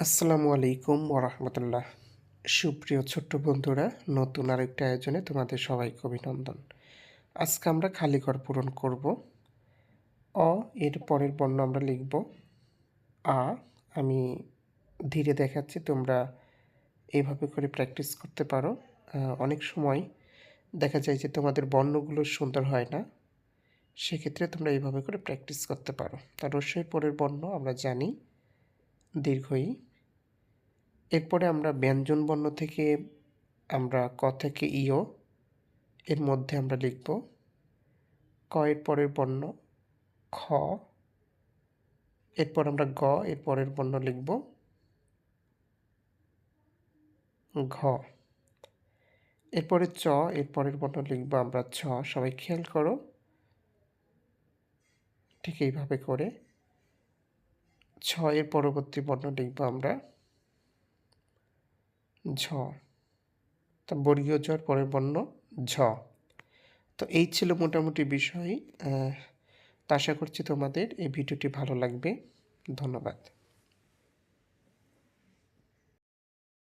আসসালামু আলাইকুম ওরহমতুল্লাহ। সুপ্রিয় ছোট্ট বন্ধুরা, নতুন আরেকটি আয়োজনে তোমাদের সবাইকে অভিনন্দন। আজকে আমরা খালি ঘর পূরণ করব। অ, এর পরের বর্ণ আমরা লিখব। আ, আমি ধীরে দেখাচ্ছি, তোমরা এইভাবে করে প্র্যাকটিস করতে পারো। অনেক সময় দেখা যায় যে তোমাদের বর্ণগুলো সুন্দর হয় না, সেক্ষেত্রে তোমরা এইভাবে করে প্র্যাকটিস করতে পারো। তার রস্যই পরের বর্ণ আমরা জানি, দীর্ঘই। এরপরে আমরা ব্যঞ্জন বর্ণ থেকে আমরা ক থেকে ইও এর মধ্যে আমরা লিখব ক এর পরের বর্ণ, খ, এরপর আমরা গ এর পরের বর্ণ লিখব, ঘ। এরপরে চ এর পরের বর্ণ লিখব আমরা, ছ। সবাই খেয়াল করো। ঠিক এইভাবে করে ছ এর পরবর্তী বর্ণ লিখব আমরা। ঝ। তা বর্গীয় ঝর পরের বর্ণ ঝ। তো এই ছিল মোটামুটি বিষয় আশা করছি তোমাদের এই ভিডিওটি ভালো লাগবে। ধন্যবাদ।